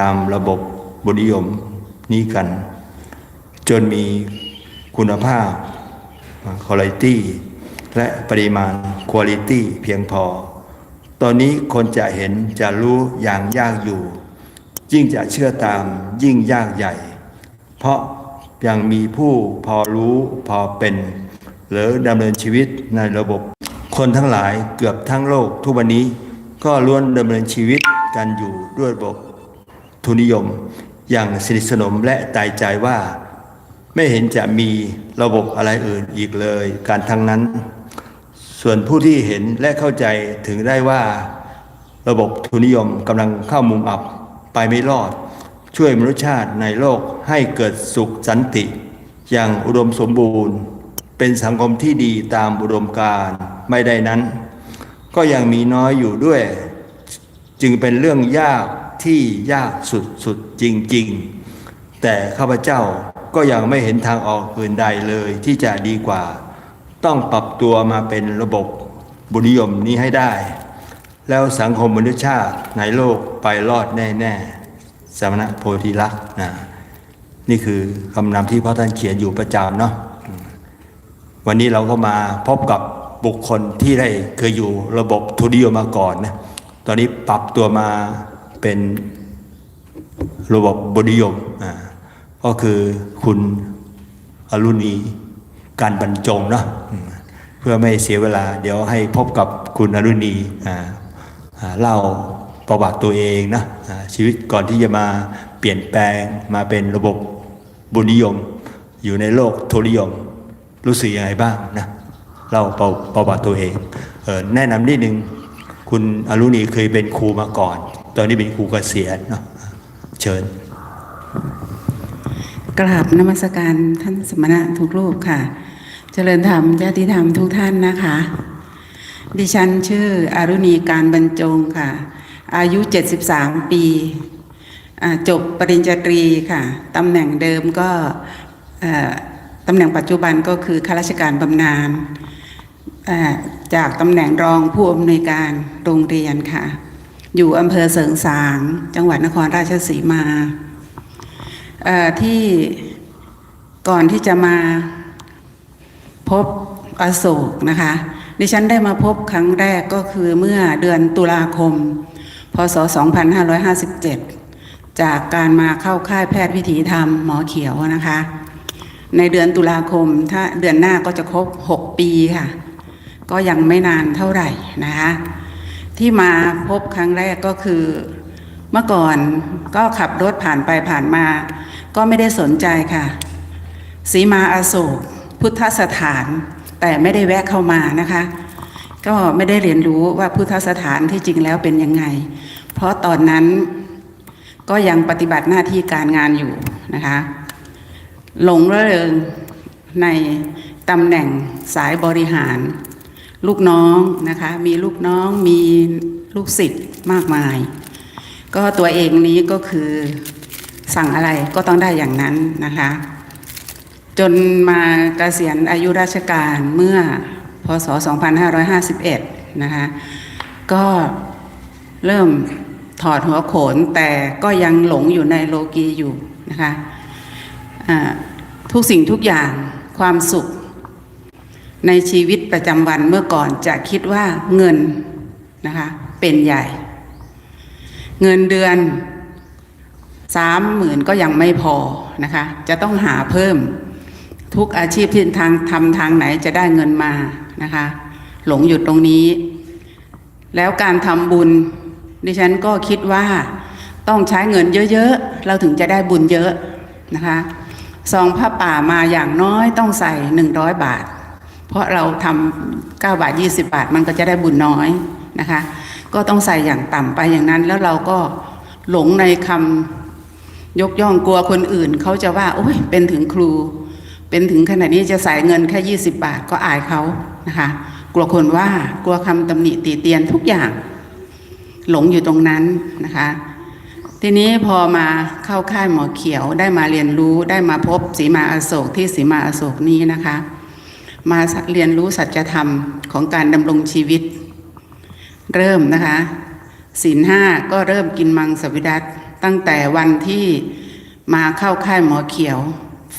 ตามระบบบุญนิยมนี้กัน จนมีคุณภาพ quality และปริมาณ quality เพียงพอ ตอนนี้คนจะเห็นจะรู้อย่างยากอยู่ ยิ่งจะเชื่อตามยิ่งยากใหญ่ เพราะยังมีผู้พอรู้พอเป็น หรือดำเนินชีวิตในระบบ คนทั้งหลายเกือบทั้งโลกทุกวันนี้ก็ล้วนดำเนินชีวิตกันอยู่ด้วยระบบ ทุนนิยม อย่างสนิทสนมและตายใจว่า ไม่เห็นจะมีระบบอะไรอื่นอีกเลย การทั้งนั้น ส่วนผู้ที่เห็นและเข้าใจถึงได้ว่า ระบบทุนนิยมกำลังเข้ามุมอับไปไม่รอด ช่วยมนุษยชาติในโลกให้เกิดสุขสันติ อย่างอุดมสมบูรณ์ เป็นสังคมที่ดีตามอุดมการไม่ได้นั้น ก็ยังมีน้อยอยู่ด้วย จึงเป็นเรื่องยาก ที่ยากสุดๆจริง ๆ แต่ข้าพเจ้าก็ยังไม่เห็นทางออกอื่นใดเลยที่จะดีกว่า ต้องปรับตัวมาเป็นระบบบุญยมนี้ให้ได้ แล้วสังคมมนุษยชาติในโลกไปรอดแน่ๆสมณะโพธิลักษณ์นะนี่คือคำนำที่พระท่านเขียนอยู่ประจำเนาะวันนี้เราก็มาพบกับบุคคลที่ได้เคยอยู่ระบบทุนนิยมมาก่อนนะ ตอนนี้ปรับตัวมา เป็นระบบบุญนิยมอ่าก็คือคุณอรุณีการบรรจงเนาะเพื่อไม่เสียเวลา เดี๋ยวให้พบกับคุณอรุณีอ่าเล่าประวัติตัวเองนะชีวิตก่อนที่จะมาเปลี่ยนแปลงมาเป็นระบบบุญนิยม อยู่ในโลกทุนิยม รู้สึกยังไงบ้างนะเล่าประประวัติตัวเองเออแนะนำนิดนึง คุณอรุณีเคยเป็นครูมาก่อน ตอนนี้เป็นครูเกษียณเนาะเชิญ กราบนมัสการท่านสมณะทุกรูปค่ะ เจริญธรรมญาติธรรมทุกท่านนะคะ ดิฉันชื่ออารุณีการบรรจงค่ะ อายุ 73 ปีอ่าจบปริญญาตรีค่ะตำแหน่งเดิมก็ตำแหน่งปัจจุบันก็คือข้าราชการบำนาญจากตำแหน่งรองผู้อำนวยการโรงเรียนค่ะ อยู่อำเภอเสริงสาง จังหวัดนครราชสีมาที่ก่อนที่จะมาพบอโศกนะคะดิฉันได้มาพบครั้งแรกก็คือเมื่อเดือนตุลาคม พศ 2557 จากการมาเข้าค่ายแพทย์วิถีธรรมหมอเขียวนะคะ ในเดือนตุลาคม ถ้าเดือนหน้าก็จะครบ 6 ปีค่ะ ก็ยังไม่นานเท่าไหร่นะคะ ที่มาพบครั้งแรกก็คือ เมื่อก่อนก็ขับรถผ่านไปผ่านมา ก็ไม่ได้สนใจค่ะสีมาอโศกพุทธสถาน แต่ไม่ได้แวะเข้ามานะคะ ก็ไม่ได้เรียนรู้ว่าพุทธสถานที่จริงแล้วเป็นยังไง เพราะตอนนั้นก็ยังปฏิบัติหน้าที่การงานอยู่นะคะหลงระเริงในตำแหน่งสายบริหาร ลูกน้องนะคะ มีลูกน้องมีลูกศิษย์มากมาย ก็ตัวเองนี้ก็คือสั่งอะไรก็ต้องได้อย่างนั้นนะคะ จนมาเกษียณอายุราชการเมื่อพศ 2551 นะคะ ก็เริ่มถอดหัวโขนแต่ก็ยังหลงอยู่ในโลกีอยู่นะคะอ่าทุกสิ่งทุกอย่างความสุข ในชีวิตประจำวันเมื่อก่อนจะคิดว่าเงินนะคะเป็นใหญ่ เงินเดือนสามหมื่นก็ยังไม่พอนะคะ จะต้องหาเพิ่มทุกอาชีพที่ทางทำทางไหนจะได้เงินมานะคะ หลงอยู่ตรงนี้ แล้วการทำบุญ ดิฉันก็คิดว่าต้องใช้เงินเยอะๆ เราถึงจะได้บุญเยอะนะคะซองผ้าป่ามาอย่างน้อยต้องใส่หนึ่งร้อยบาท เพราะเราทำเก้าบาทยี่สิบาทมันก็จะได้บุญน้อยนะคะ ก็ต้องใส่อย่างต่ำไปอย่างนั้น แล้วเราก็หลงในคำยกย่องกลัวคนอื่น เขาจะว่าโอ้ยเป็นถึงครู เป็นถึงขนาดนี้จะใส่เงินแค่ยี่สิบาทก็อายเขานะคะ กลัวคนว่ากลัวคำตำหนิตีเตียนทุกอย่าง หลงอยู่ตรงนั้นนะคะทีนี้พอมาเข้าค่ายหมอเขียวได้มาเรียนรู้ได้มาพบสีมาอโศกที่สีมาอโศกนี้นะคะ มาเรียนรู้สัจธรรมของการดำรงชีวิต เริ่มนะคะศีลห้าก็เริ่มกินมังสวิรัตตั้งแต่วันที่มาเข้าค่ายหมอเขียว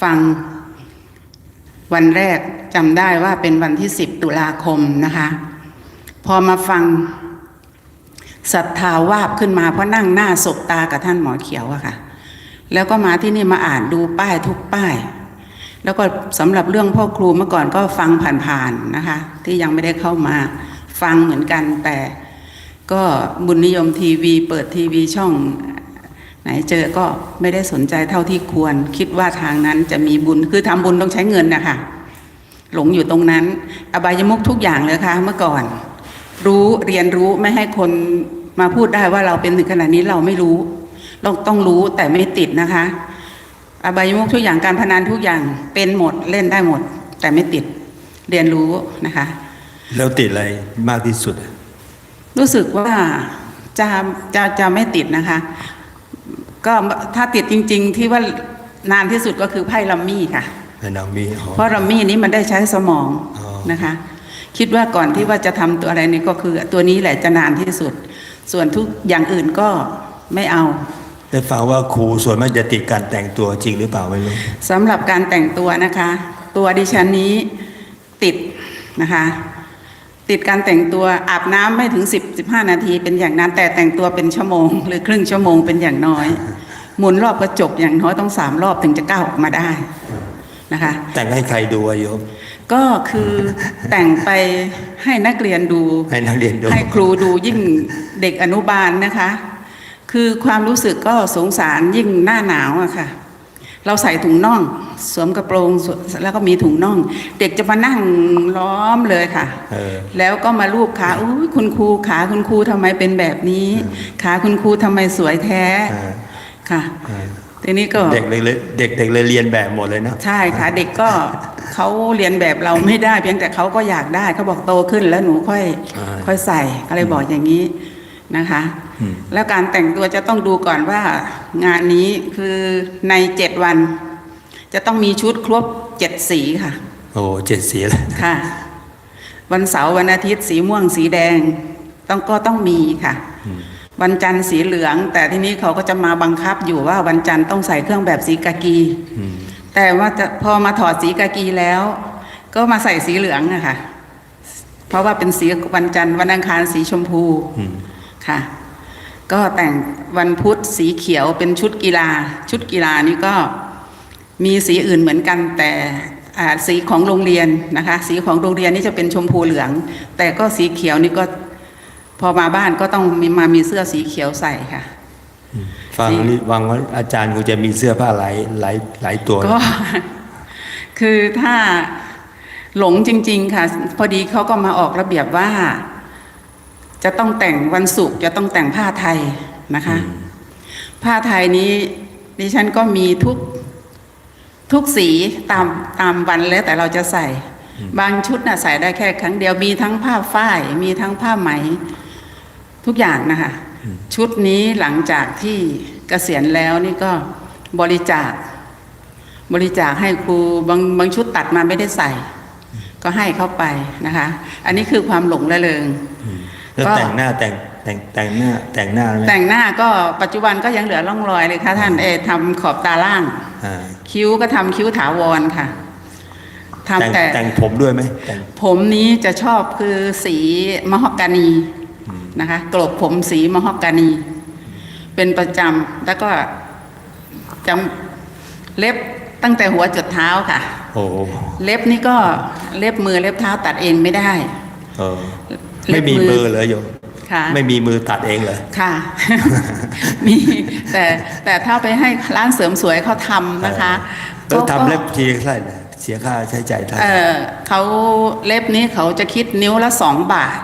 ฟัง วันแรกจำได้ว่าเป็นวันที่10ตุลาคมนะคะ พอมาฟังศรัทธาวาบขึ้นมาเพราะนั่งหน้าศบตากับท่านหมอเขียวอะค่ะ แล้วก็มาที่นี่มาอ่านดูป้ายทุกป้าย แล้วก็สำหรับเรื่องพ่อครูเมื่อก่อนก็ฟังผ่านๆนะคะ ที่ยังไม่ได้เข้ามาฟังเหมือนกันแต่ก็บุญนิยมทีวี เปิดทีวีช่อง ไหนเจอก็ไม่ได้สนใจเท่าที่ควร คิดว่าทางนั้นจะมีบุญคือทำบุญต้องใช้เงินนะคะหลงอยู่ตรงนั้น อบายมุกทุกอย่างเลยค่ะเมื่อก่อน รู้เรียนรู้ไม่ให้คนมาพูดได้ว่าเราเป็นถึงขนาดนี้เราไม่รู้เราต้องรู้แต่ไม่ติดนะคะ อบายมุกทุกอย่างการพนันทุกอย่างเป็นหมดเล่นได้หมด แต่ไม่ติดเรียนรู้นะคะ แล้วติดอะไรมากที่สุด รู้สึกว่าจะจะจะไม่ติดนะคะ ก็ถ้าติดจริง ๆ ที่ว่านานที่สุดก็คือไพ่ลัมมี่ค่ะในนางมีอ๋อเพราะลัมมี่นี้มันได้ใช้สมองอ๋อนะคะ คิดว่าก่อนที่ว่าจะทำตัวอะไรนี่ก็คือ ตัวนี้แหละจะนานที่สุด ส่วนทุกอย่างอื่นก็ไม่เอา ได้ฟังว่าครูส่วนมากจะติดการแต่งตัวจริงหรือเปล่าไม่รู้สำหรับการแต่งตัวนะคะ ตัวดิฉันนี้ติดนะคะ ติดการแต่งตัวอาบน้ำไม่ถึง 10 15 นาทีเป็นอย่างนั้น แต่แต่งตัวเป็นชั่วโมง หรือครึ่งชั่วโมงเป็นอย่างน้อย หมุนรอบกระจกอย่างน้อยต้องสามรอบถึงจะก้าวออกมาได้นะคะ แต่งให้ใครดูอะโยมก็คือแต่งไปให้นักเรียนดู ให้นักเรียนดูให้ครูดูยิ่งเด็กอนุบาลนะคะ คือความรู้สึกก็สงสารยิ่งหน้าหนาวอะค่ะ เราใส่ถุงน่อง สวมกระโปรงสวแล้วก็มีถุงน่อง เด็กจะมานั่งล้อมเลยค่ะเออแล้วก็มาลูบขาอุ้ยคุณครูขาคุณครูทำไมเป็นแบบนี้ ขาคุณครูทำไมสวยแท้เออค่ะเออทีนี้ก็เด็กเลยเลยเด็กเด็กเลยเรียนแบบหมดเลยเนาะใช่ค่ะ เด็กก็เขาเรียนแบบเราไม่ได้ เพียงแต่เขาก็อยากได้เขาบอกโตขึ้นแล้วหนูค่อย ค่อยใส่ก็เลยบอกอย่างนี้ นะคะอืมแล้วการแต่งตัวจะต้องดูก่อนว่างานนี้คือในเจ็ดวัน จะต้องมีชุดครบเจ็ดสีค่ะ โอ้เจ็ดสีเลยค่ะ วันเสาร์วันอาทิตย์สีม่วงสีแดง ต้องก็ต้องมีค่ะ วันจันทร์สีเหลือง แต่ทีนี้เขาก็จะมาบังคับอยู่ว่าวันจันทร์ต้องใส่เครื่องแบบสีกากีอืมแต่ว่าจะพอมาถอดสีกากีแล้ว ก็มาใส่สีเหลืองอะค่ะ เพราะว่าเป็นสีวันจันทร์วันอังคารสีชมพูอืม ค่ะ ก็แต่งวันพุธสีเขียวเป็นชุดกีฬา ชุดกีฬานี่ก็มีสีอื่นเหมือนกันแต่อ่าสีของโรงเรียนนะคะ สีของโรงเรียนนี่จะเป็นชมพูเหลือง แต่ก็สีเขียวนี่ก็พอมาบ้านก็ต้องมีมามีเสื้อสีเขียวใส่ค่ะฟังสีนี่วังว่าอาจารย์คงจะมีเสื้อผ้าหลายหลายหลายตัวก็คือถ้าหลงจริง ๆ ค่ะ พอดีเขาก็มาออกระเบียบว่า จะต้องแต่งวันศุกร์จะต้องแต่งผ้าไทยนะคะ ผ้าไทยนี้ดิฉันก็มีทุกทุกสีตามตามวันแล้วแต่เราจะใส่ บางชุดน่ะใส่ได้แค่ครั้งเดียวมีทั้งผ้าฝ้าย มีทั้งผ้าไหม ทุกอย่างนะคะ ชุดนี้หลังจากที่เกษียณแล้วนี่ก็บริจาค บริจาคให้ครูบางบางชุดตัดมาไม่ได้ใส่ ก็ให้เข้าไปนะคะ อันนี้คือความหลงระเริง แล้วก็แต่งหน้าแต่งแต่งแต่งหน้าแต่งหน้าไหมแต่งหน้าก็ปัจจุบันก็ยังเหลือร่องรอยเลยค่ะ ท่านเออทำขอบตาล่าง อ่าคิ้วก็ทำคิ้วถาวรค่ะทำแต่งแต่แต่งผมด้วยไหมแต่ง ผมนี้จะชอบคือสีมะฮอกกานีนะคะกลบผมสีมะฮอกกานี เป็นประจำแล้วก็จำเล็บตั้งแต่หัวจดเท้าค่ะ โอ้โหเล็บนี่ก็เล็บมือเล็บเท้าตัดเองไม่ได้ เออ ไม่มีมือเหรอโยมค่ะไม่มีมือตัดเองเหรอค่ะ มีแต่แต่ถ้าไปให้ร้านเสริมสวยเขาทำนะคะแล้วขาก็ทำเล็บทีเท่าไหร่นะเสียค่าใช้จ่ายเท่าไหเอร่อเขาเล็บนี้เขาจะคิดนิ้วละสองบาท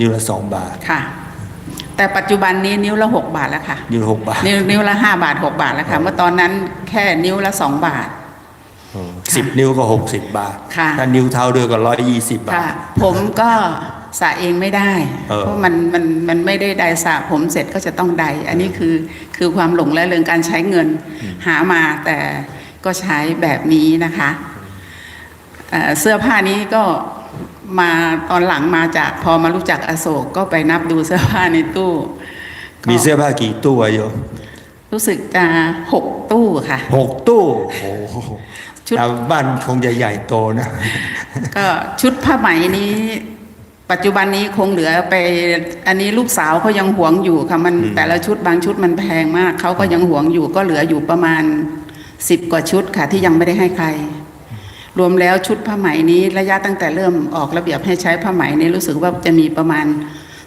นิ้วละสองบาทค่ะ แต่ปัจจุบันนี้นิ้วละหกบาทแล้วค่ะ นิ้วละหกบาทนิ้วนิ้วละห้าบาทหกบาทแล้วค่ะ เมื่อตอนนั้นแค่นิ้วละสองบาทสิบนิ้วก็หกสิบบาทค่ะถ้านิ้วเท่าด้วยก็ร้อยยี่สิบบาค่ะทผมก็ สระเองไม่ได้เออเพราะมันมันมันไม่ได้ไดสระผมเสร็จก็จะต้องได อันนี้คือคือความหลงและเรื่องการใช้เงินหามาแต่ก็ใช้แบบนี้นะคะเอ่อเสื้อผ้านี้ก็มาตอนหลังมาจากพอมารู้จักอโศกก็ไปนับดูเสื้อผ้าในตู้ก็มีเสื้อผ้ากี่ตู้อะโยมรู้สึกจะหกตู้ค่ะหกตู้โอ้โหชุดแต่บ้านคงจะใหญ่โตนะ ก็ชุดผ้าไหมนี้ ปัจจุบันนี้คงเหลือไปอันนี้ลูกสาวเขายังหวงอยู่ค่ะมันอืมแต่ละชุดบางชุดมันแพงมากเขาก็ยังหวงอยู่ก็เหลืออยู่ประมาณสิบกว่าชุดค่ะที่ยังไม่ได้ให้ใคร รวมแล้วชุดผ้าไหมนี้ระยะตั้งแต่เริ่มออกระเบียบให้ใช้ผ้าไหมนี้รู้สึกว่าจะมีประมาณ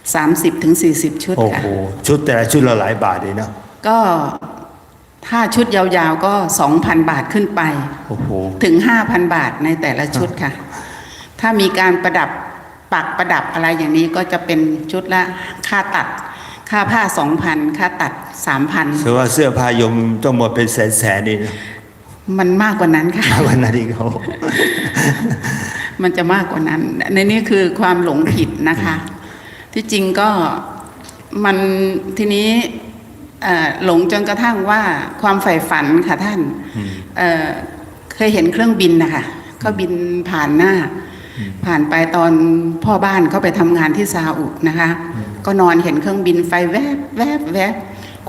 30-40ถึง40ชุดโอ้ค่ะ โหชุดแต่ละชุดละหลายบาทเลยเนาะก็ถ้าชุดยาวๆก็ 2,000 บาทขึ้นไป โอ้โห ถึง 5,000 บาทในแต่ละชุดค่ะ ถ้ามีการประดับ ปักประดับอะไรอย่างนี้ก็จะเป็นชุดละค่าตัด ค่าผ้า2,000ค่าตัด3,000ถือว่าเสื้อผ้ายมต้องหมดเป็นแสนแสนๆนี่นะมันมากกว่านั้นค่ะวันนั้นที่เขามันจะมากกว่านั้น ในนี้คือความหลงผิดนะคะ ที่จริงก็มันทีนี้เอ่อหลงจนกระทั่งว่าความใฝ่ฝันค่ะท่านอืมเอ่อเคยเห็นเครื่องบินนะคะเขาบินผ่านหน้า ผ่านไปตอนพ่อบ้านเขาไปทำงานที่ซาอุนะคะ ก็นอนเห็นเครื่องบินไฟแวบแวบแวบ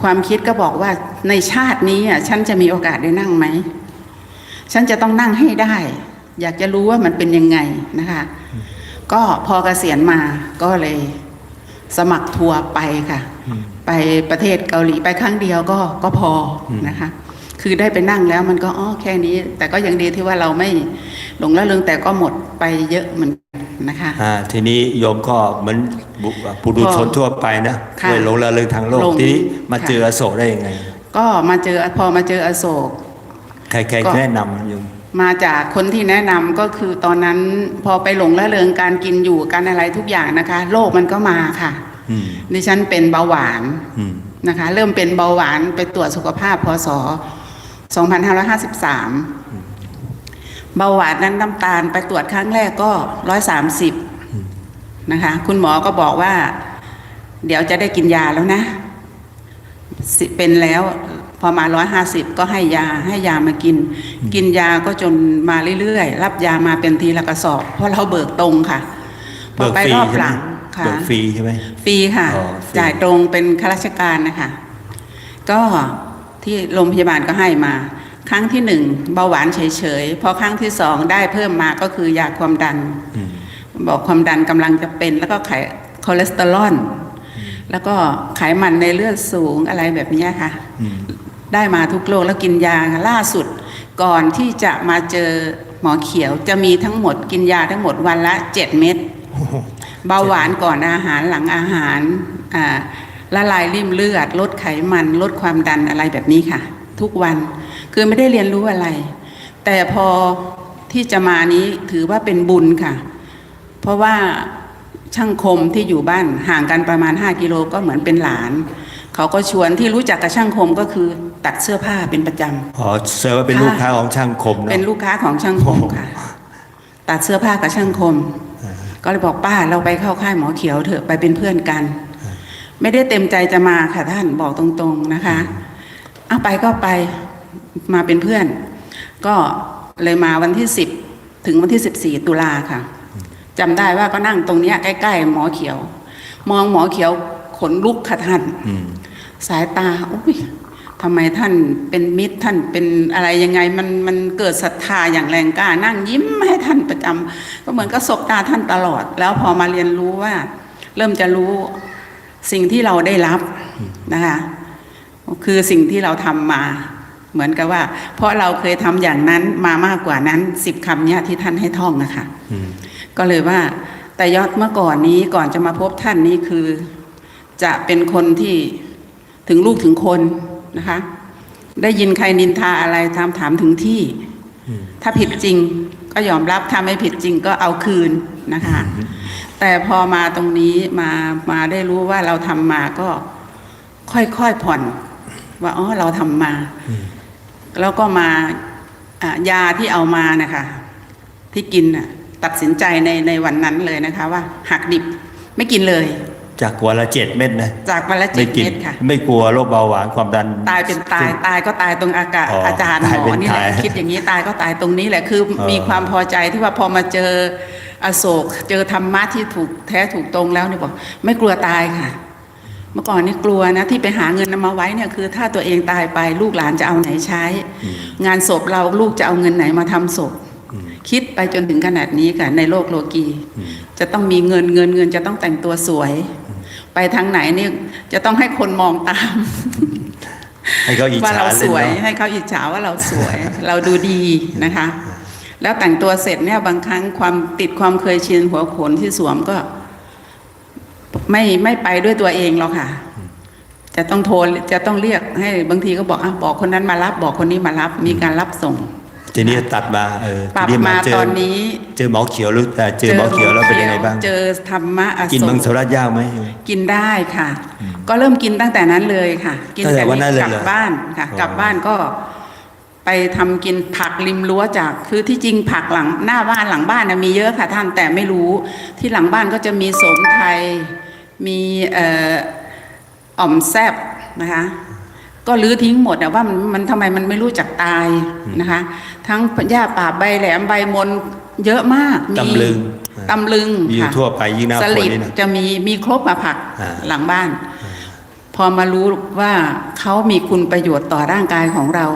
ความคิดก็บอกว่าในชาตินี้อะฉันจะมีโอกาสได้นั่งไหม ฉันจะต้องนั่งให้ได้ อยากจะรู้ว่ามันเป็นยังไงนะคะ ก็พอเกษียณมาก็เลยสมัครทัวร์ไปค่ะ ไปประเทศเกาหลีไปครั้งเดียวก็ก็พออนะคะ คือได้ไปนั่งแล้วมันก็อ๋อแค่นี้ แต่ก็ยังดีที่ว่าเราไม่หลงละเริงแต่ก็หมดไปเยอะเหมือนกันนะคะอ่าทีนี้โยมก็เหมือนบุปุถุชนทั่วไปนะค่ะเคยหลงละเลงทางโลกหลงทีนี้มาค่ะเจออโศกได้ยังไง ก็มาเจอพอมาเจออโศกใครก็ๆแนะนำโยมมาจากคนที่แนะนำก็คือตอนนั้นพอไปหลงละเริงการกินอยู่การอะไรทุกอย่างนะคะโรคมันก็มาค่ะอืมดิฉันเป็นเบาหวานอืมนะคะ เริ่มเป็นเบาหวานไปตรวจสุขภาพพศ 2553 เบาหวานนั้นน้ำตาลไปตรวจครั้งแรกก็ 130 นะคะ คุณหมอก็บอกว่า เดี๋ยวจะได้กินยาแล้วนะสิเป็นแล้วพอมา 150 ก็ให้ยาให้ยามากิน กินยาก็จนมาเรื่อยๆ รับยามาเป็นทีละกระสอบ เพราะเราเบิกตรงค่ะพอเบิกไปฟรีรอบใช่หไหมลังค่ะเบิกฟรีใช่ไหมฟรีค่ะอ๋อฟรีจ่ายตรงเป็นข้าราชการนะคะ ก็ ที่โรงพยาบาลก็ให้มา ครั้งที่หนึ่งเบาหวานเฉยๆพอครั้งที่สองได้เพิ่มมาก็คือยาความดันอืมบอกความดันกำลังจะเป็น แล้วก็ไขคอเลสเตอรอลแล้วก็ไขมันในเลือดสูงอะไรแบบเนี้ยค่ะอืมได้มาทุกโรคแล้วกินยาค่ะล่าสุด ก่อนที่จะมาเจอหมอเขียวจะมีทั้งหมดกินยาทั้งหมดวันละเจ็ดเม็ดเบาหวานก่อนอาหารหลังอาหารอ่า ละลายริ่มเลือด ลดไขมัน ลดความดันอะไรแบบนี้ค่ะ ทุกวันคือไม่ได้เรียนรู้อะไร แต่พอที่จะมานี้ถือว่าเป็นบุญค่ะ เพราะว่าช่างคมที่อยู่บ้านห่างกันประมาณ 5 กิโลก็เหมือนเป็นหลาน เขาก็ชวนที่รู้จักกับช่างคมก็คือตัดเสื้อผ้าเป็นประจำอ๋อเซอร์ว่าเป็นค่ะลูกค้าของช่างคมเนาะเป็นลูกค้าของช่างคมค่ะ ตัดเสื้อผ้ากับช่างคม ก็เลยบอกป้าเราไปเข้าค่ายหมอเขียวเถอะไปเป็นเพื่อนกัน ไม่ได้เต็มใจจะมาค่ะท่านบอกตรงๆนะคะเอาไปก็ไปมาเป็นเพื่อน ก็เลยมาวันที่สิบถึงวันที่สิบสี่ตุลาค่ะจำได้ว่าก็นั่งตรงเนี้ยใกล้ๆหมอเขียว มองหมอเขียวขนลุกค่ะท่านอืมสายตาอุ้ยทำไมท่านเป็นมิตรท่านเป็นอะไรยังไงมันมันเกิดศรัทธาอย่างแรงกล้า นั่งยิ้มให้ท่านประจำก็เหมือนกับสบตาท่านตลอด แล้วพอมาเรียนรู้ว่า เริ่มจะรู้ สิ่งที่เราได้รับนะคะ คือสิ่งที่เราทำมา เหมือนกับว่า เพราะเราเคยทำอย่างนั้นมามากกว่านั้นสิบคำเนี่ยที่ท่านให้ท่องนะคะอืมก็เลยว่า แต่ยอดเมื่อก่อนนี้ก่อนจะมาพบท่านนี้คือ จะเป็นคนที่ถึงลูกถึงคนนะคะ ได้ยินใครนินทาอะไรถามถามถึงที่ ถ้าผิดจริง ก็ยอมรับถ้าไม่ผิดจริงก็เอาคืนนะคะ แต่พอมาตรงนี้มามาได้รู้ว่าเราทำมาก็ค่อยๆผ่อน ว่าอ๋อเราทำมา แล้วก็มาอะยาที่เอามานะคะที่กินน่ะตัดสินใจในในวันนั้นเลยนะคะ ว่าหักดิบไม่กินเลย จากวันละเจ็ดเม็ดนะจากวันละไม่เจ็ดกินเม็ดค่ะ ไม่กลัวโรคเบาหวานความดัน ตายเป็นตายตายก็ตายตรงอากาศอ๋ออาจารย์หตายมเป็อนนี่แหละตายคิดอย่างนี้ตายก็ตายตรงนี้แหละคือเออมีความพอใจที่ว่าพอมาเจอ อโศก เจอธรรมะที่ถูกแท้ถูกตรงแล้วเนี่ยบอก ไม่กลัวตายค่ะมื่อก่อนนี่กลัวนะที่ไปหาเงินมาไว้เนี่ยคือ ถ้าตัวเองตายไปลูกหลานจะเอาไหนใช้ งานศพเราลูกจะเอาเงินไหนมาทำศพคิดไปจนถึงขนาดนี้ค่ะในโลกโลกี จะต้องมีเงินเงินเงินจะต้องแต่งตัวสวย ไปทางไหนนี่จะต้องให้คนมองตาม ให้เขาอิจว่าฉาเราเลสยวยเนาะให้เขาอิจฉาว่าเราสวย เราดูดีนะคะ แล้วแต่งตัวเสร็จเนี่ยบางครั้งความติดความเคยชินหัวโขนที่สวมก็ ไม่ไม่ไปด้วยตัวเองหรอกค่ะ จะต้องโทรจะต้องเรียกให้บางทีก็บอกอะบอกคนนั้นมารับ บอกคนนี้มารับ มีการรับส่งทีนี้ตัดมาเออปรับทีนี้มาเจตอนนี้ เจอหมอเขียวหรือแต่เจอหมอเขียวแล้วเป็นยังไงบ้าง เจอธรรมะอโศกินมังสวิรัตยากไหมกินได้ค่ะ ก็เริ่มกินตั้งแต่นั้นเลยค่ะ กิตั้งแต่วันนั้นเลยกลัเหรอบ้านค่ะอ๋อกลับบ้านก็ ไปทำกินผักริมรั้วจาก คือที่จริงผักหลังหน้าบ้านหลังบ้านนะมีเยอะค่ะท่านแต่ไม่รู้ที่หลังบ้านก็จะมีสมไทย มีเอ่ออ่อมแซบนะคะก็รื้อทิ้งหมดอะว่ามันมันทำไมมันไม่รู้จักตายนะคะ ทั้งหญ้าป่าใบแหลมใบมนเยอะมากมีตำลึงตำลึงมีอยู่ค่ะทั่วไปยิ่งหน้าสฝนลิดนี่นะจะมีมีครบอะผักอ่าหลังบ้าน พอมารู้ว่าเขามีคุณประโยชน์ต่อร่างกายของเรา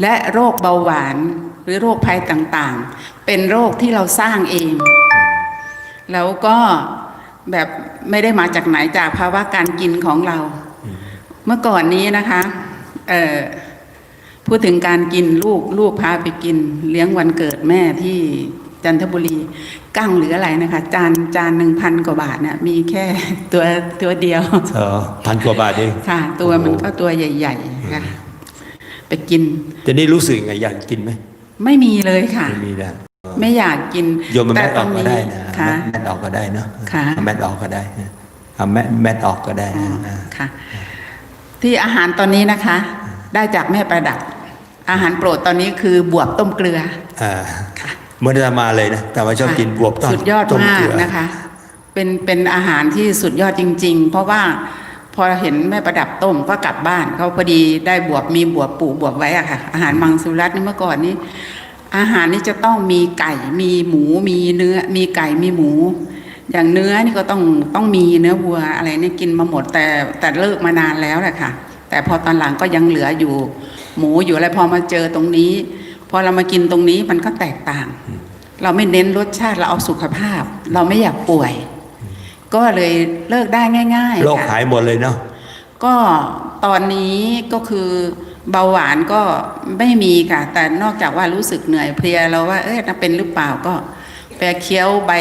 และโรคเบาหวานหรือโรคภัยต่างๆ เป็นโรคที่เราสร้างเอง แล้วก็แบบไม่ได้มาจากไหนจากภาวะการกินของเรา เมื่อก่อนนี้นะคะพูดถึงการกินลูกลูกพาไปกิน เลี้ยงวันเกิดแม่ที่ จันทบุรีกั้งหรืออะไรนะคะ จานจานหนึ่งพันกว่าบาทเนี่ยมีแค่ตัวตัวเดียวเออพันกว่าบาทเองค่ะ ตัวมันก็ตัวใหญ่ๆค่ะไปกินแต่นี่รู้สึกไงอยากกินไหมไม่มีเลยค่ะไม่มีนะไม่อยากกินโยมมาแมทอตอกก็ได้นะค่ะแมทออกก็ได้เนาะค่ะเอาแมทออกก็ได้นะเอาแมทแมทออกก็ได้อ๋อนะค่ะ ที่อาหารตอนนี้นะคะ ได้จากแม่ประดับ อาหารโปรดตอนนี้คือบวบต้มเกลืออ่า เมื่อได้มาเลยนะแต่ว่าชอบกินบวบต้มสุดยอดต้มมาเกกลือนะคะ เป็นเป็นอาหารที่สุดยอดจริง ๆ เพราะว่าพอเห็นแม่ประดับต้มก็กลับบ้านเขาพอดีได้บวบมีบวบปลูกบวบไว้อะค่ะ อาหารมังสวิรัตนี่เมื่อก่อนนี้ อาหารนี่จะต้องมีไก่ มีหมู มีเนื้อ มีไก่มีหมู อย่างเนื้อนี่ก็ต้องต้องมีเนื้อวัวอะไรเนี่ยกินมาหมดแต่แต่เลิกมานานแล้วแหละค่ะ แต่พอตอนหลังก็ยังเหลืออยู่ หมูอยู่อะไรพอมาเจอตรงนี้ พอเรามากินตรงนี้มันก็แตกต่าง เราไม่เน้นรสชาติเราเอาสุขภาพ เราไม่อยากป่วย ก็เลยเลิกได้ง่ายๆโรคค่ะหายหมดเลยเนาะก็ตอนนี้ก็คือเบาหวานก็ไม่มีค่ะ แต่นอกจากว่ารู้สึกเหนื่อยเพลียเราว่าเอ๊ะน่าเป็นหรือเปล่าก็ไปเคี้ยวใบ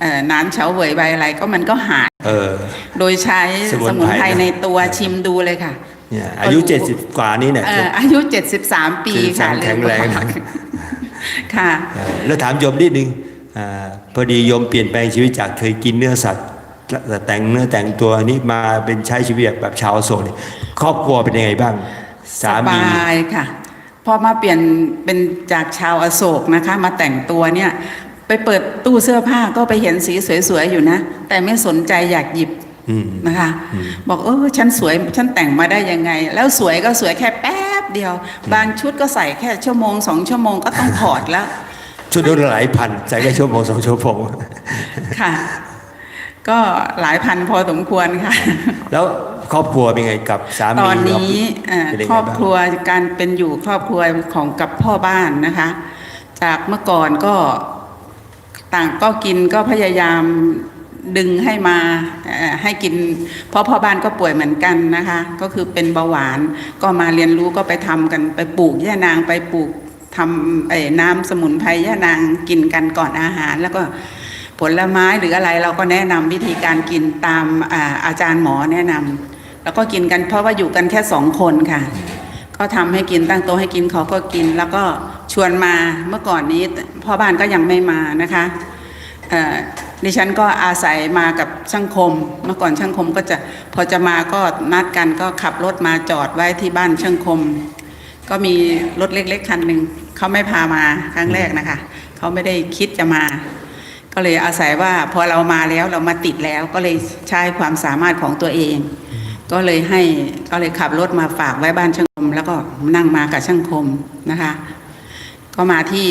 เอ่อน้ำเฉาเหวยใบอะไรก็มันก็หายเออโดยใช้สมุนไพรสมุนไพรในตัวชิมดูเลยค่ะ เนี่ยอายุเจ็ดสิบกว่านี้เนี่ยเอ่ออายุ73ปีค่ะ73แข็งแรงลืมบอกค่ะเออแล้วถามโยมนิดนึงอาพอดีโยมเปลี่ยนแปลงชีวิตจากเคยกินเนื้อสัตว์แต่งเนื้อแต่งตัวนี้มาเป็นใช้ชีวิตแบบชาวโสดเนี่ยครอบครัวเป็นยังไงบ้างสาสมีบายค่ะพอมาเปลี่ยนเป็นจากชาวอโศกนะคะ มาแต่งตัวเนี่ย ไปเปิดตู้เสื้อผ้าก็ไปเห็นสีสวยๆอยู่นะ แต่ไม่สนใจอยากหยิบอืม นะคะ บอกเออฉันสวยฉันแต่งมาได้ยังไง แล้วสวยก็สวยแค่แป๊บเดียว บางชุดก็ใส่แค่ชั่วโมงสองชั่วโมงก็ต้องถอดแล้ว ชุดนู้นหลายพันใส่แค่ชั่วโมงสองชั่วโมงค่ะ ก็หลายพันพอสมควรค่ะ แล้วครอบครัวเป็นไงกับสามีตอนนี้เอ่อเป็นยังคไงรอบบ้างครัวการเป็นอยู่ครอบครัวของกับพ่อบ้านนะคะ จากเมื่อก่อนก็ต่างก็กินก็พยายาม ดึงให้มาให้กิน เพราะพ่อบ้านก็ป่วยเหมือนกันนะคะ ก็คือเป็นเบาหวาน ก็มาเรียนรู้ก็ไปทำกันไปปลูกย่านางไปปลูกทำเอ่อน้ำสมุนไพรย่านางกินกันก่อนอาหาร แล้วก็ผลไม้หรืออะไรเราก็แนะนำวิธีการกินตามอาอาจารย์หมอแนะนำแล้วก็กินกันเพราะว่าอยู่กันแค่สองคนค่ะ ก็ทำให้กินตั้งโต๊ะให้กินเขาก็กิน แล้วก็ชวนมาเมื่อก่อนนี้พ่อบ้านก็ยังไม่มานะคะ ดิฉันก็อาศัยมากับช่างคม เมื่อก่อนช่างคมก็จะพอจะมาก็นัดกันก็ขับรถมาจอดไว้ที่บ้านช่างคม ก็มีรถเล็กๆคันหนึ่งเขาไม่พามาครั้งแรกนะคะเขาไม่ได้คิดจะมา ก็เลยอาศัยว่าพอเรามาแล้วเรามาติดแล้วก็เลยใช้ความสามารถของตัวเอง ก็เลยให้ก็เลยขับรถมาฝากไว้บ้านช่างคม แล้วก็นั่งมากับช่างคมนะคะ ก็มาที่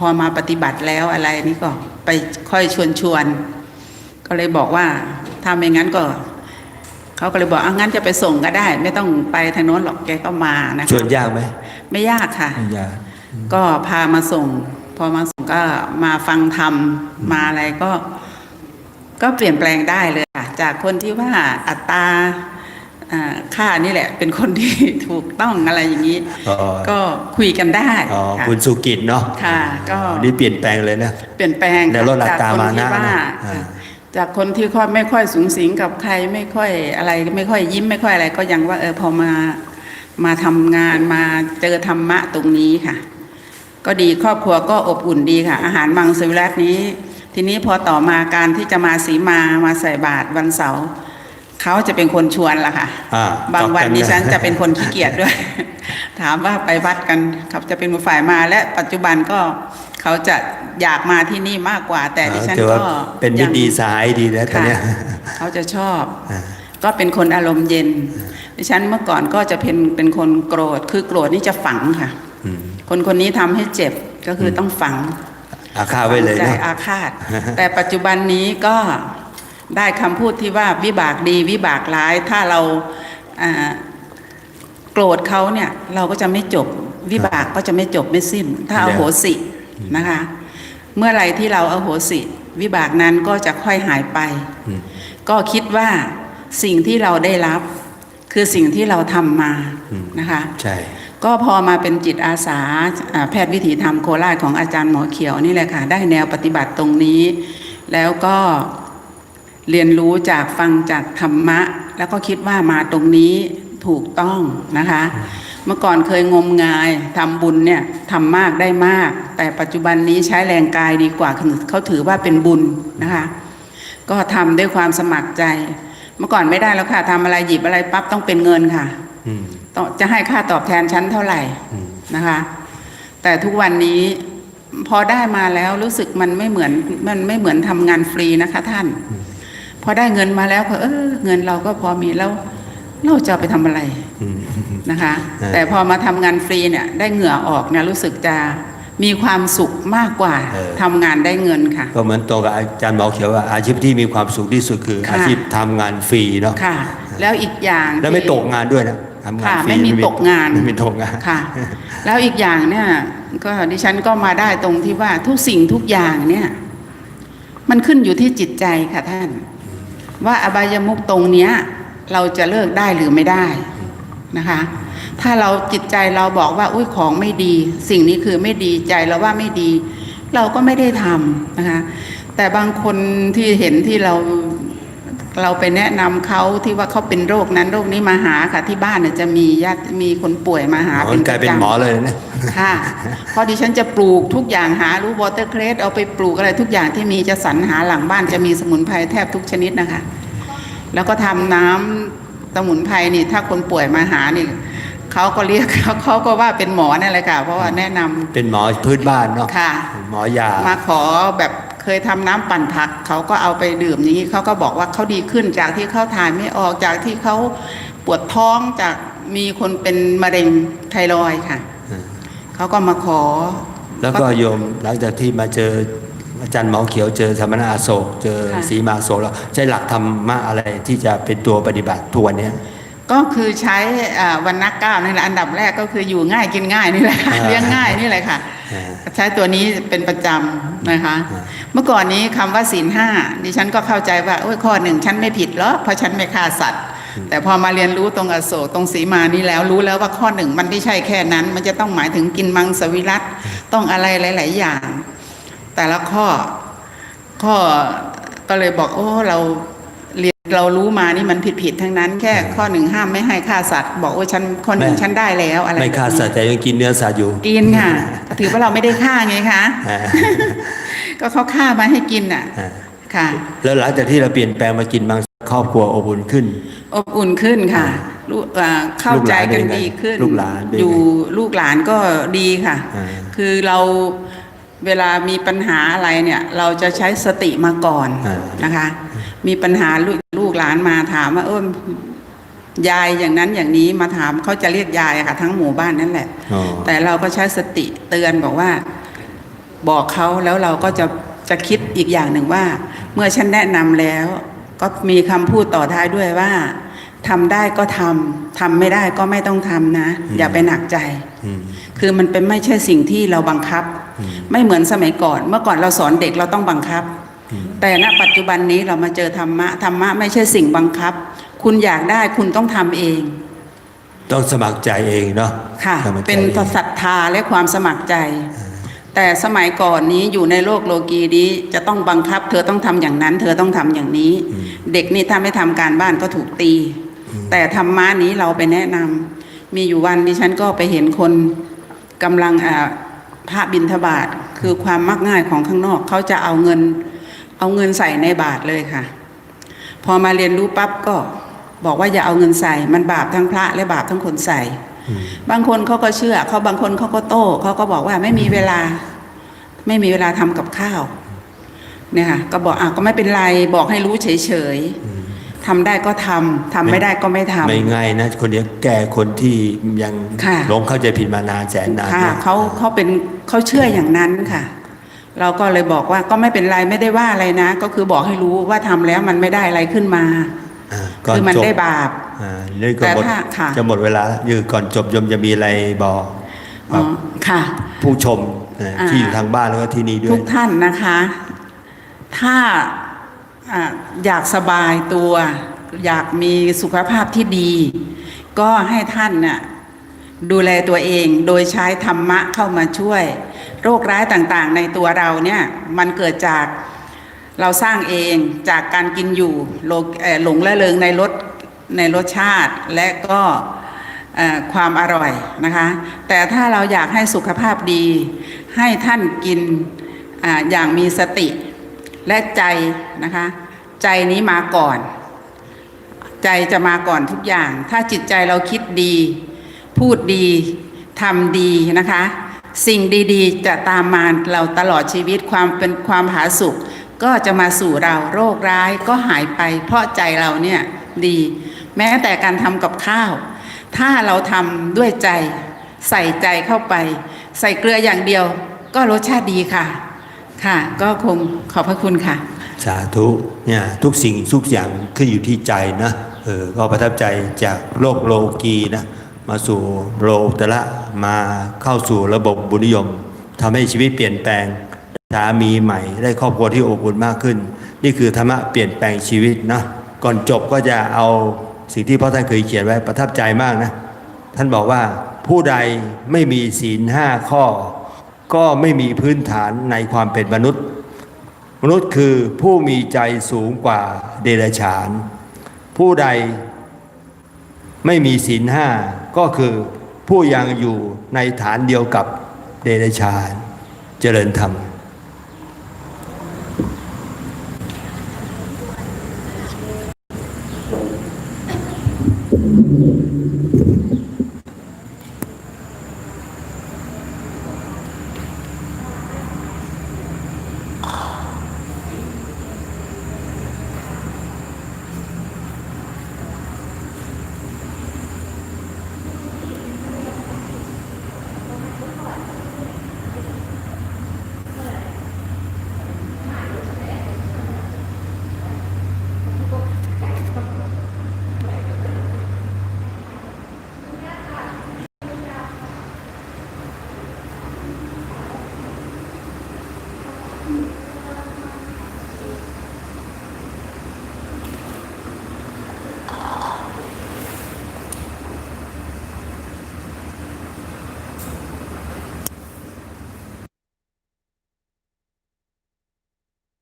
พอมาปฏิบัติแล้วอะไรนี่ก็ไปค่อยชวนชวนๆก็เลยบอกว่าถ้าไม่งั้นก็เขาก็เลยบอกอะงั้นจะไปส่งก็ได้ ไม่ต้องไปทางโน้นหรอกแกก็มานะชคะวนยากไหมไม่ยากค่ะไม่ยากก็พามาส่ง พอมาส่งก็มาฟังธรรมมาอะไรก็ ก็เปลี่ยนแปลงได้เลยค่ะจากคนที่ว่าอัตรา อ่าค่านี่แหละ เป็นคนที่ถูกต้องอะไรอย่างนี้อ๋อก็คุยกันได้อ๋อค่ะคุณสุกิจเนาะค่ะ ก็นี่เปลี่ยนแปลงเลยนะเปลี่ยนแปลงแล้วลดอัจากตราคนมาที่นะว่านะอ่าจากคนที่ค่อยไม่ค่อยสูงสิงกับใครไม่ค่อยอะไร ไม่ค่อยยิ้มไม่ค่อยอะไร ก็ยังว่าเออพอมามาทำงานมาเจอธรรมะตรงนี้ค่ะ ก็ดีครอบครัวก็อบอุ่นดีค่ะ อาหารมังสวิรัตนี้ ทีนี้พอต่อมาการที่จะมาสีมามาใส่บาตรวันเสาร์ เขาจะเป็นคนชวนล่ะค่ะอ่าบางวันตอบกัดิฉันจะเป็นคนขี้เกียจด้วย ถามว่าไปวัดกันเขาจะเป็นฝ่ายมาและปัจจุบันก็เขาจะอยากมาที่นี่มากกว่า แต่ดิฉันถือว่าก็เป็นมิตรดียังสหายดีแล้วตอนค่ะเนี้ยเขาจะชอบอ่าก็เป็นคนอารมณ์เย็น ดิฉันเมื่อก่อนก็จะเป็นเป็นคนโกรธคือโกรธนี่จะฝังค่ะอืมคนคนนี้ทำให้เจ็บก็คือต้องฝังอาฆาตไว้เลยใจเนาะอาฆาต แต่ปัจจุบันนี้ก็ ได้คำพูดที่ว่าวิบากดีวิบากร้าย ถ้าเราอ่าโกรธเขาเนี่ยเราก็จะไม่จบ วิบากก็จะไม่จบไม่สิ้น ถ้าเอาโหสินะคะ เมื่อไหรที่เราเอาโหสิ วิบากนั้นก็จะค่อยหายไปอืมก็คิดว่าสิ่งที่เราได้รับคือสิ่งที่เราทำมาอืมนะคะใช่ก็พอมาเป็นจิตอาสาอ่าแพทย์วิถีธรรมโคราชของอาจารย์หมอเขียวนี่แหละค่ะ ได้แนวปฏิบัติตรงนี้ แล้วก็ เรียนรู้จากฟังจากธรรมะ แล้วก็คิดว่ามาตรงนี้ถูกต้องนะคะ เมื่อก่อนเคยงมงายทำบุญเนี่ยทำมากได้มาก แต่ปัจจุบันนี้ใช้แรงกายดีกว่าคือเขาถือว่าเป็นบุญนะคะ ก็ทำด้วยความสมัครใจ เมื่อก่อนไม่ได้แล้วค่ะทำอะไรหยิบอะไรปั๊บต้องเป็นเงินค่ะอืมต้องจะให้ค่าตอบแทนชั้นเท่าไหร่อืมนะคะ แต่ทุกวันนี้พอได้มาแล้วรู้สึกมันไม่เหมือนมันไม่เหมือนทำงานฟรีนะคะท่าน พอได้เงินมาแล้วก็เออเงินเราก็พอมีแล้วเราจะเอาไปทำอะไรอืมนะคะเออแต่พอมาทำงานฟรีเนี่ย ได้เหงื่อออกเนี่ยรู้สึกจะมีความสุขมากกว่าเออทำงานได้เงินค่ะ ก็เหมือนตรงกับอาจารย์หมอเขียวว่าอาชีพที่มีความสุขที่สุดคือค่ะอาชีพทำงานฟรีเนาะค่ะ แล้วอีกอย่างแล้วไม่ที่ตกงานด้วยนะทำงานค่ะฟรีไม่มีตกงานไม่มีตกงานค่ะ แล้วอีกอย่างเนี่ย ก็ดิฉันก็มาได้ตรงที่ว่าทุกสิ่งทุกอย่างเนี่ย มันขึ้นอยู่ที่จิตใจค่ะท่าน ว่าอบายมุกตรงเนี้ย เราจะเลิกได้หรือไม่ได้นะคะ ถ้าเราจิตใจเราบอกว่าอุ้ยของไม่ดี สิ่งนี้คือไม่ดีใจเราว่าไม่ดี เราก็ไม่ได้ทำนะคะ แต่บางคนที่เห็นที่เรา เราไปแนะนำเขาที่ว่าเขาเป็นโรคนั้นโรคนี้มาหาค่ะที่บ้านเนี่ยจะมีญาติมีคนป่วยมาหาอ๋อมันกลายเป็นระจำหมอเลยนะค่ะเพราะดิฉันจะปลูกทุกอย่างหารู้วอเตอร์เครสเอาไปปลูกอะไรทุกอย่างที่มีจะสรรหาหลังบ้านจะมีสมุนไพรแทบทุกชนิดนะคะ แล้วก็ทำน้ำสมุนไพรนี่ถ้าคนป่วยมาหานี่เขาก็เรียกเขาเขาก็ว่าเป็นหมอนั่นแหละค่ะ เพราะว่าแนะนำเป็นหมอพื้นบ้านเนาะค่ะ หมอยามาขอแบบเค ยทำน้ำปั่นผักเขาก็เอาไปดื่มอย่างนี้เขาก็บอกว่าเขาดีขึ้นจากที่เขาถ่ายไม่ออกจากที่เขาปวดท้องจากมีคนเป็นมะเร็งไทรอยด์ค่ะอืมเขาก็มาขอ แล้วก็โยมหลังจากที่มาเจออาจารย์หมอเขียวเจอธรรมนาอโศก เจอค่ะสีมาอโศกแล้วใช้หลักธรรมะอะไรที่จะเป็นตัวปฏิบัติทุกวันเนี้ย ก็คือใช้อ่าวันนักก้าวนี่แหละอันดับแรกก็คืออยู่ง่ายกินง่ายนี่แหละค่ะอ่าเลี้ยงง่ายนี่แหละค่ะอ่าใช้ตัวนี้เป็นประจำนะคะอ่าเมื่อก่อนนี้คำว่าศีลห้าดิฉันก็เข้าใจว่าโอ้ยข้อหนึ่งฉันไม่ผิดหรอกเพราะฉันไม่ฆ่าสัตว์ แต่พอมาเรียนรู้ตรงอโศกตรงสีมานี่แล้วรู้แล้วว่าข้อหนึ่งมันไม่ใช่แค่นั้น มันจะต้องหมายถึงกินมังสวิรัตต้องอะไรหลาย ๆ อย่าง แต่ละข้อข้อก็เลยบอกโอ้เรา เรียนเรารู้มานี่มันผิดผิดๆทั้งนั้นแค่ข้อหนึ่งห้ามไม่ให้ฆ่าสัตว์ บอกว่าฉันข้อหนึ่งไม่ฉันได้แล้วอะไรไม่ฆ่าสัตว์แต่ยังกินเนื้อสัตว์อยู่กินค่ะถือว่าเราไม่ได้ฆ่าไงคะอ่าก็เขาฆ่ามาให้กินอะอ่าค่ะ แล้วหลังจากที่เราเปลี่ยนแปลงมากินบางครอบครัวอบอุ่นขึ้น อบอุ่นขึ้นค่ะลูกอ่าเข้าใจกันดีขึ้นลูกหลานเป็นไงอยู่ลูกหลานก็ดีค่ะอ่าคือเราเวลามีปัญหาอะไรเนี่ย เราจะใช้สติมาก่อนอ่านะคะ มีปัญหาลูกลูกหลานมาถามว่า เออยายอย่างนั้นอย่างนี้มาถามเขาจะเรียกยายอะค่ะ ทั้งหมู่บ้านนั่นแหละอ๋อแต่เราก็ใช้สติเตือนบอกว่า บอกเขาแล้วเราก็จะจะคิดอีกอย่างหนึ่งว่า เมื่อฉันแนะนำแล้ว ก็มีคำพูดต่อท้ายด้วยว่าทำได้ก็ทำทำไม่ได้ก็ไม่ต้องทำนะ อย่าไปหนักใจอืมคือมันเป็นไม่ใช่สิ่งที่เราบังคับ ไม่เหมือนสมัยก่อน เมื่อก่อนเราสอนเด็กเราต้องบังคับ แต่ณปัจจุบันนี้เรามาเจอธรรมะธรรมะไม่ใช่สิ่งบังคับ คุณอยากได้คุณต้องทำเอง ต้องสมัครใจเองเนาะค่ะสมัครใจเป็นองศรัทธาและความสมัครใจ แต่สมัยก่อนนี้อยู่ในโลกโลกีนี้จะต้องบังคับ เธอต้องทำอย่างนั้น เธอต้องทำอย่างนี้ เด็กนี่ถ้าไม่ทำการบ้านก็ถูกตี แต่ธรรมะนี้เราไปแนะนำมีอยู่วันดิฉันก็ไปเห็นคนกำลังอ่าพระบิณฑบาตคือความมักง่ายของข้างนอกเขาจะเอาเงิน เอาเงินใส่ในบาทเลยค่ะ พอมาเรียนรู้ปั๊บก็บอกว่าอย่าเอาเงินใส่ มันบาปทั้งพระและบาปทั้งคนใส่ บางคนเขาก็เชื่อเขาบางคนเขาก็โต้เขาก็บอกว่าไม่มีเวลา ไม่มีเวลาทำกับข้าวเนี่ยค่ะก็บอกอะก็ไม่เป็นไรบอกให้รู้เฉยๆทำได้ก็ทำทำไม่ได้ก็ไม่ทำไม่ง่ายนะคนเนี้ยแก่คนที่ยังค่ะหลงเข้าใจผิดมานานแสนนานค่ะนะเขาเขาเป็นเขาเชื่ออย่างนั้นค่ะ เราก็เลยบอกว่าก็ไม่เป็นไรไม่ได้ว่าอะไรนะ ก็คือบอกให้รู้ว่าทำแล้วมันไม่ได้อะไรขึ้นมาอ่าก่อนคือมันจบได้บาปอ่านี่ก็แต่หมดถ้าค่ะจะหมดเวลาอยู่ก่อนจบยมจะมีอะไรบอกอ๋อค่ะผู้ชมนะอ่าที่อยู่ทางบ้านแล้วก็ที่นี่ด้วทุยกท่านนะคะ ถ้าอ่าอยากสบายตัว อยากมีสุขภาพที่ดี ก็ให้ท่านน่ะดูแลตัวเองโดยใช้ธรรมะเข้ามาช่วย โรคร้ายต่างๆ ในตัวเราเนี่ยมันเกิดจากเราสร้างเองจากการกินอยู่หลงละเลงในรสในรสชาติและก็ความอร่อยนะคะ แต่ถ้าเราอยากให้สุขภาพดี ให้ท่านกินออย่างมีสติและใจนะคะ ใจนี้มาก่อน ใจจะมาก่อนทุกอย่าง ถ้าจิตใจเราคิดดี พูดดีทำดีนะคะ สิ่งดีๆ จะตามมาเราตลอดชีวิตความเป็นความผาสุกก็จะมาสู่เราโรคร้ายก็หายไป เพราะใจเราเนี่ยดี แม้แต่การทำกับข้าว ถ้าเราทำด้วยใจ ใส่ใจเข้าไป ใส่เกลืออย่างเดียว ก็รสชาติดีค่ะ ค่ะ ก็คงขอบพระคุณค่ะ สาธุเนี่ยทุกสิ่งทุกอย่างขึ้นอยู่ที่ใจนะเออก็ประทับใจจากโลกโลกีนะ มาสู่โลกุตระมาเข้าสู่ระบบบุญนิยมทำให้ชีวิตเปลี่ยนแปลงสามีใหม่ ได้ครอบครัวที่อบอุ่นมากขึ้น นี่คือธรรมะเปลี่ยนแปลงชีวิตนะก่อนจบก็จะเอาสิ่งที่พ่อท่านเคยเขียนไว้ประทับใจมากนะท่านบอกว่าผู้ใดไม่มีศีลห้าข้อ ก็ไม่มีพื้นฐานในความเป็นมนุษย์ มนุษย์คือผู้มีใจสูงกว่าเดรัจฉาน ผู้ใดไม่มีศีลห้า ก็คือผู้ยังอยู่ในฐานเดียวกับเดรชานเจริญธรรม